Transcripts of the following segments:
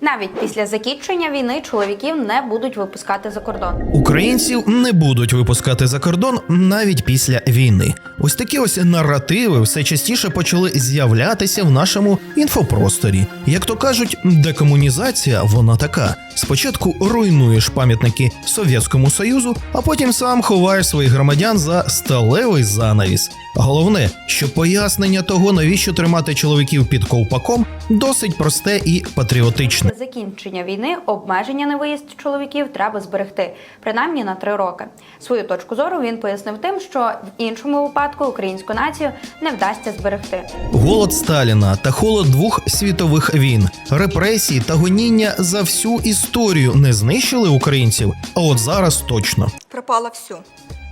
Навіть після закінчення війни чоловіків не будуть випускати за кордон. Українців не будуть випускати за кордон навіть після війни. Ось такі ось наративи все частіше почали з'являтися в нашому інфопросторі. Як то кажуть, декомунізація вона така: спочатку руйнуєш пам'ятники Совєтському Союзу, а потім сам ховаєш своїх громадян за сталевий занавіс. Головне, що пояснення того, навіщо тримати чоловіків під ковпаком, досить просте і патріотичне. Закінчення війни обмеження на виїзд чоловіків треба зберегти принаймні на три роки. Свою точку зору він пояснив тим, що в іншому випадку українську націю не вдасться зберегти. Голод Сталіна та холод двох світових війн, репресії та гоніння за всю історію не знищили українців. А от зараз точно. пропало все.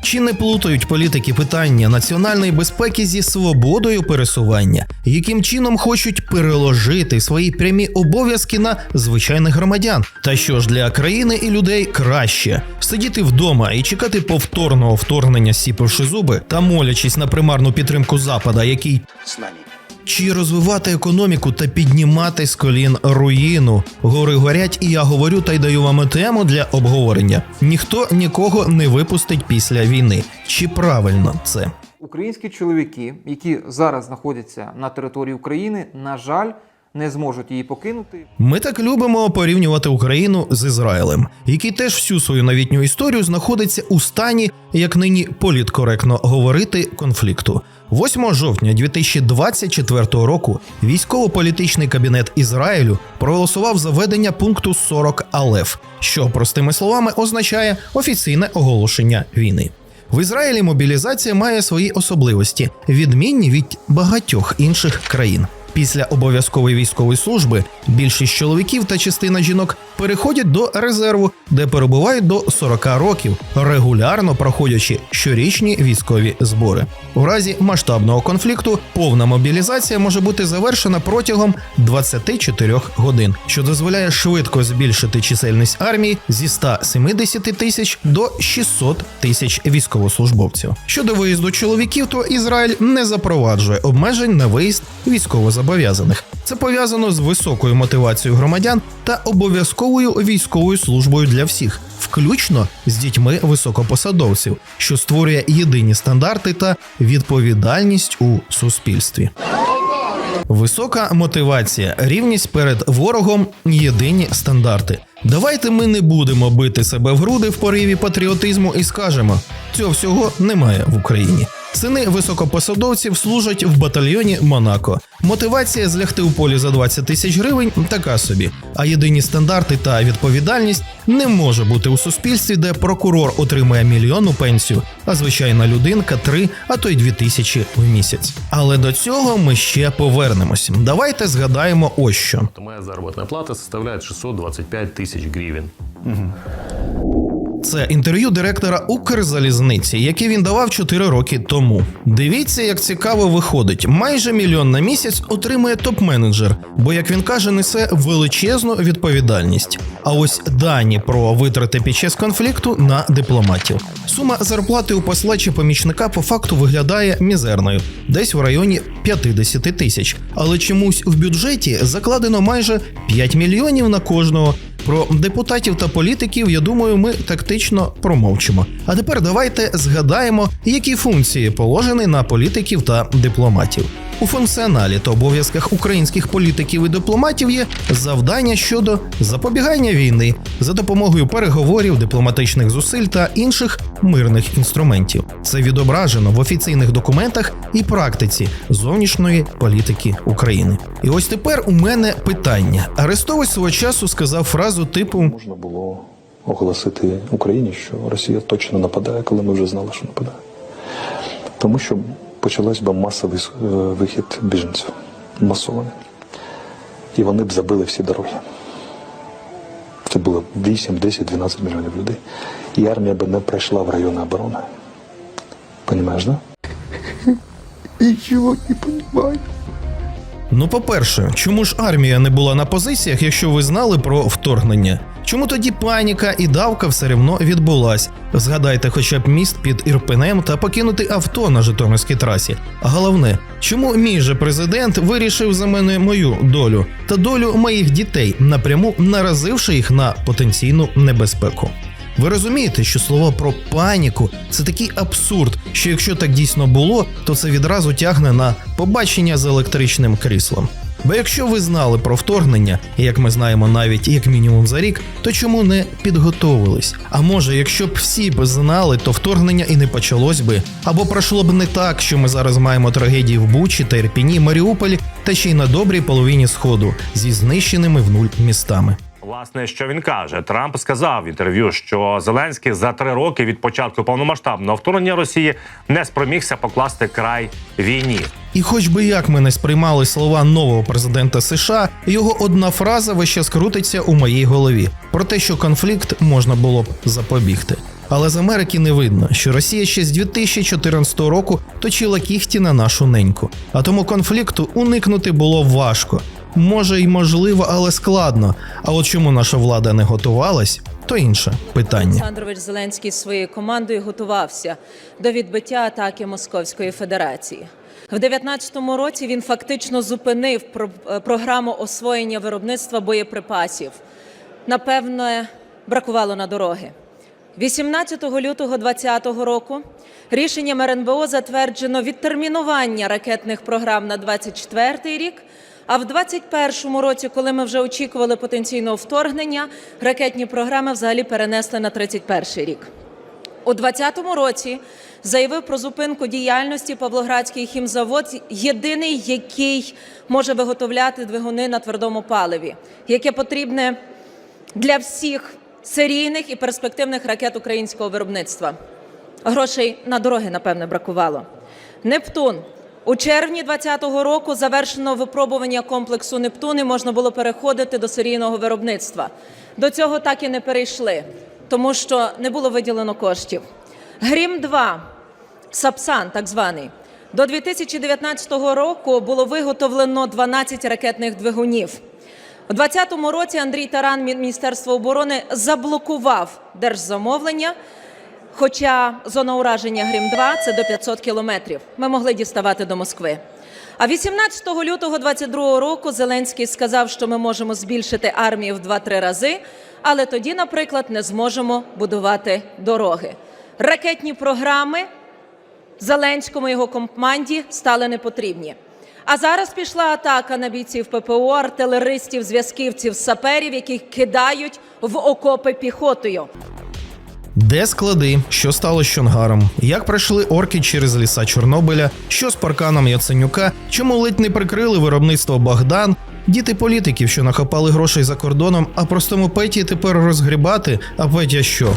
Чи не плутають політики питання національної безпеки зі свободою пересування, яким чином хочуть переложити свої прямі обов'язки на звичайних громадян? Та що ж для країни і людей краще сидіти вдома і чекати повторного вторгнення, сіпивши зуби та молячись на примарну підтримку Запада, який з нами. Чи розвивати економіку та піднімати з колін руїну? Гори горять, і я говорю та й даю вам тему для обговорення. Ніхто нікого не випустить після війни. Чи правильно це? Українські чоловіки, які зараз знаходяться на території України, на жаль, не зможуть її покинути. Ми так любимо порівнювати Україну з Ізраїлем, який теж всю свою новітню історію знаходиться у стані, як нині політкоректно говорити, конфлікту. 8 жовтня 2024 року військово-політичний кабінет Ізраїлю проголосував за введення пункту 40 Алеф, що простими словами означає офіційне оголошення війни. В Ізраїлі мобілізація має свої особливості, відмінні від багатьох інших країн. Після обов'язкової військової служби більшість чоловіків та частина жінок переходять до резерву, де перебувають до 40 років, регулярно проходячи щорічні військові збори. В разі масштабного конфлікту повна мобілізація може бути завершена протягом 24 годин, що дозволяє швидко збільшити чисельність армії зі 170 тисяч до 600 тисяч військовослужбовців. Щодо виїзду чоловіків, то Ізраїль не запроваджує обмежень на виїзд військовозобов'язаних. Це пов'язано з високою мотивацією громадян та обов'язковою військовою службою для всіх, включно з дітьми високопосадовців, що створює єдині стандарти та відповідальність у суспільстві. Висока мотивація, рівність перед ворогом, єдині стандарти. Давайте ми не будемо бити себе в груди в пориві патріотизму і скажемо: цього всього немає в Україні. Сини високопосадовців служать в батальйоні Монако. Мотивація злягти у полі за 20 тисяч гривень така собі. А єдині стандарти та відповідальність не може бути у суспільстві, де прокурор отримує мільйонну пенсію, а звичайна людинка три, а то й дві тисячі в місяць. Але до цього ми ще повернемось. Давайте згадаємо ось що. моя заработная плата составляет 625 тысяч гривен. Це інтерв'ю директора Укрзалізниці, яке він давав 4 роки тому. Дивіться, як цікаво виходить. Майже мільйон на місяць отримує топ-менеджер, бо, як він каже, несе величезну відповідальність. А ось дані про витрати під час конфлікту на дипломатів. Сума зарплати у посла чи помічника по факту виглядає мізерною, десь в районі 50 тисяч. Але чомусь в бюджеті закладено майже 5 мільйонів на кожного. Про депутатів та політиків, я думаю, ми тактично промовчимо. А тепер давайте згадаємо, які функції положені на політиків та дипломатів. У функціоналі та обов'язках українських політиків і дипломатів є завдання щодо запобігання війни за допомогою переговорів, дипломатичних зусиль та інших мирних інструментів. Це відображено в офіційних документах і практиці зовнішньої політики України. І ось тепер у мене питання. Арестович свого часу сказав фразу типу Можна було оголосити Україні, що Росія точно нападає, коли ми вже знали, що нападає. Тому що почалась би масовий е, вихід біженців, масований. І вони б забили всі дороги. Це було 8, 10, 12 мільйонів людей. І армія би не пройшла в райони оборони. Понимаєш, да? Ничего не понимаю. Ну, по-перше, чому ж армія не була на позиціях, якщо ви знали про вторгнення? Чому тоді паніка і давка все рівно відбулась? Згадайте хоча б міст під Ірпенем та покинути авто на Житомирській трасі. Головне, чому мій же президент вирішив за мене мою долю та долю моїх дітей, напряму наразивши їх на потенційну небезпеку? Ви розумієте, що слова про паніку це такий абсурд, що якщо так дійсно було, то це відразу тягне на побачення з електричним кріслом. Бо якщо ви знали про вторгнення, як ми знаємо навіть як мінімум за рік, то чому не підготовились? А може, якщо б всі б знали, то вторгнення і не почалось би, або пройшло б не так, що ми зараз маємо трагедії в Бучі та Ірпіні, Маріуполі та ще й на добрій половині сходу зі знищеними в нуль містами. Власне, що він каже, Трамп сказав в інтерв'ю, що Зеленський за три роки від початку повномасштабного вторгнення Росії не спромігся покласти край війні. І хоч би як ми не сприймали слова нового президента США, його одна фраза весь час крутиться у моїй голові про те, що конфлікт можна було б запобігти. Але з Америки не видно, що Росія ще з 2014 року точила кіхті на нашу неньку, а тому конфлікту уникнути було важко. Може й можливо, але складно. А от чому наша влада не готувалась, то інше питання. Олександрович Зеленський своєю командою готувався до відбиття атаки Московської Федерації. В 2019 році він фактично зупинив е, програму освоєння виробництва боєприпасів. Напевне, бракувало на дороги. 18 лютого 2020 року рішенням РНБО затверджено відтермінування ракетних програм на 24 рік. А в 21-му році, коли ми вже очікували потенційного вторгнення, ракетні програми взагалі перенесли на 31 рік. У 2020 році заявив про зупинку діяльності Павлоградський хімзавод, єдиний, який може виготовляти двигуни на твердому паливі, яке потрібне для всіх серійних і перспективних ракет українського виробництва. Грошей на дороги, напевне, бракувало. Нептун. У червні 2020 року завершено випробування комплексу Нептун і можна було переходити до серійного виробництва. До цього так і не перейшли, тому що не було виділено коштів. Грім 2 Сапсан, так званий. До 2019 року було виготовлено 12 ракетних двигунів. У 2020 році Андрій Таран, Міністерство оборони, заблокував держзамовлення. Хоча зона ураження Грім-2 – це до 500 кілометрів. Ми могли діставати до Москви. А 18 лютого 2022 року Зеленський сказав, що ми можемо збільшити армію в 2-3 рази, але тоді, наприклад, не зможемо будувати дороги. Ракетні програми Зеленському і його команді стали непотрібні. А зараз пішла атака на бійців ППО, артилеристів, зв'язківців, саперів, яких кидають в окопи піхотою. Де склади, що стало з Чонгаром, як пройшли орки через ліса Чорнобиля, що з парканом Яценюка, чому ледь не прикрили виробництво Богдан, діти політиків, що нахапали грошей за кордоном, а простому Петі тепер розгрібати, а Петя що?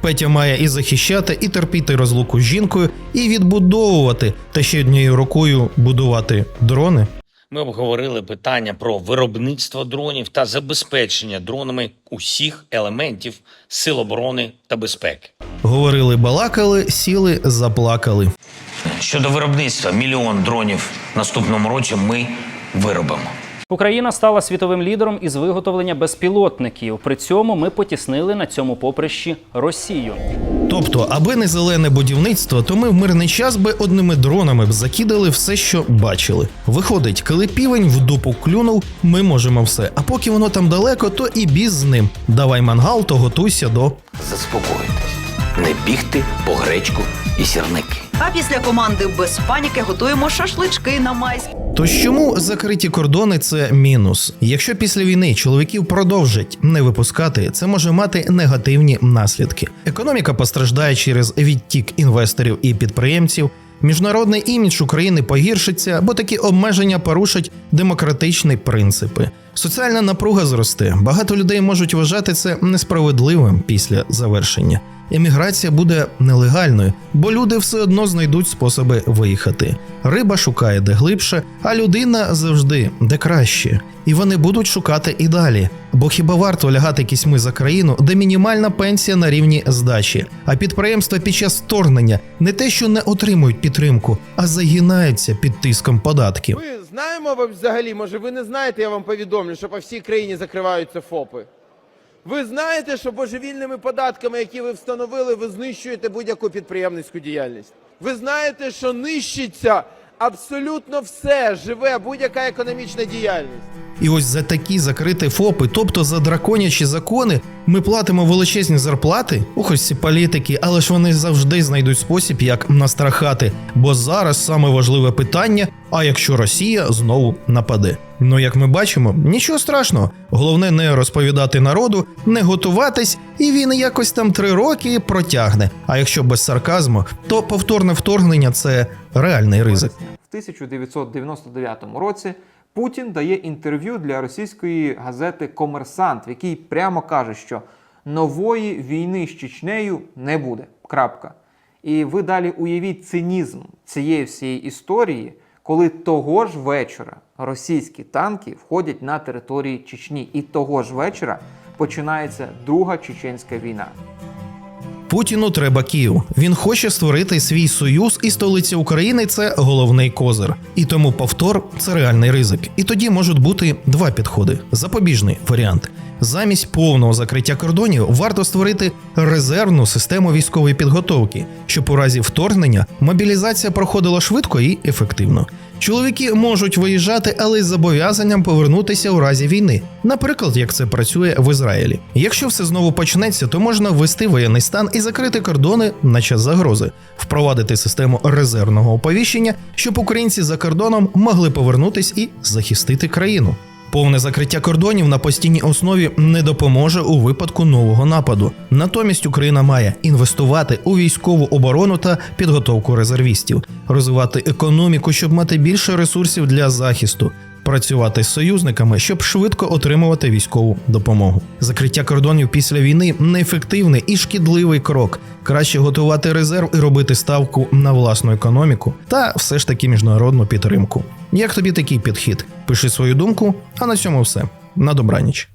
Петя має і захищати, і терпіти розлуку з жінкою, і відбудовувати, та ще однією рукою будувати дрони. Ми обговорили питання про виробництво дронів та забезпечення дронами усіх елементів сил оборони та безпеки. Говорили, балакали, сіли, заплакали. Щодо виробництва мільйон дронів в наступному році ми виробимо. Україна стала світовим лідером із виготовлення безпілотників. При цьому ми потіснили на цьому поприщі Росію. Тобто, аби не зелене будівництво, то ми в мирний час би одними дронами б закидали все, що бачили. Виходить, коли півень в дупу клюнув, ми можемо все. А поки воно там далеко, то і біз з ним. Давай мангал, то готуйся до. Заспокойтесь, не бігти по гречку і сірники. А після команди без паніки готуємо шашлички на майськ. То чому закриті кордони це мінус? Якщо після війни чоловіків продовжать не випускати, це може мати негативні наслідки. Економіка постраждає через відтік інвесторів і підприємців. Міжнародний імідж України погіршиться, бо такі обмеження порушать демократичні принципи. Соціальна напруга зросте. Багато людей можуть вважати це несправедливим після завершення. Еміграція буде нелегальною, бо люди все одно знайдуть способи виїхати. Риба шукає де глибше, а людина завжди де краще. І вони будуть шукати і далі. Бо хіба варто лягати кісьми за країну, де мінімальна пенсія на рівні здачі, а підприємства під час вторгнення не те, що не отримують підтримку, а загинаються під тиском податків. Знаємо ви взагалі, може ви не знаєте, я вам повідомлю, що по всій країні закриваються ФОПи. Ви знаєте, що божевільними податками, які ви встановили, ви знищуєте будь-яку підприємницьку діяльність. Ви знаєте, що нищиться абсолютно все живе, будь-яка економічна діяльність. І ось за такі закриті ФОПи, тобто за драконячі закони, ми платимо величезні зарплати. Ох, ось ці політики, але ж вони завжди знайдуть спосіб, як настрахати. Бо зараз саме важливе питання: а якщо Росія знову нападе? Ну як ми бачимо, нічого страшного. Головне не розповідати народу, не готуватись, і він якось там три роки протягне. А якщо без сарказму, то повторне вторгнення це реальний ризик. В 1999 році Путін дає інтерв'ю для російської газети Комерсант, в якій прямо каже, що нової війни з Чечнею не буде. Крапка. І ви далі уявіть цинізм цієї всієї історії, коли того ж вечора російські танки входять на території Чечні, і того ж вечора починається Друга Чеченська війна. Путіну треба Київ. Він хоче створити свій союз, і столиця України це головний козир. І тому повтор це реальний ризик. І тоді можуть бути два підходи: запобіжний варіант. Замість повного закриття кордонів варто створити резервну систему військової підготовки, щоб у разі вторгнення мобілізація проходила швидко і ефективно. Чоловіки можуть виїжджати, але з зобов'язанням повернутися у разі війни, наприклад, як це працює в Ізраїлі. Якщо все знову почнеться, то можна ввести воєнний стан і закрити кордони на час загрози, впровадити систему резервного оповіщення, щоб українці за кордоном могли повернутись і захистити країну. Повне закриття кордонів на постійній основі не допоможе у випадку нового нападу. Натомість Україна має інвестувати у військову оборону та підготовку резервістів, розвивати економіку, щоб мати більше ресурсів для захисту. Працювати з союзниками, щоб швидко отримувати військову допомогу. Закриття кордонів після війни неефективний і шкідливий крок. Краще готувати резерв і робити ставку на власну економіку та все ж таки міжнародну підтримку. Як тобі такий підхід? Пиши свою думку, а на цьому все. На добраніч.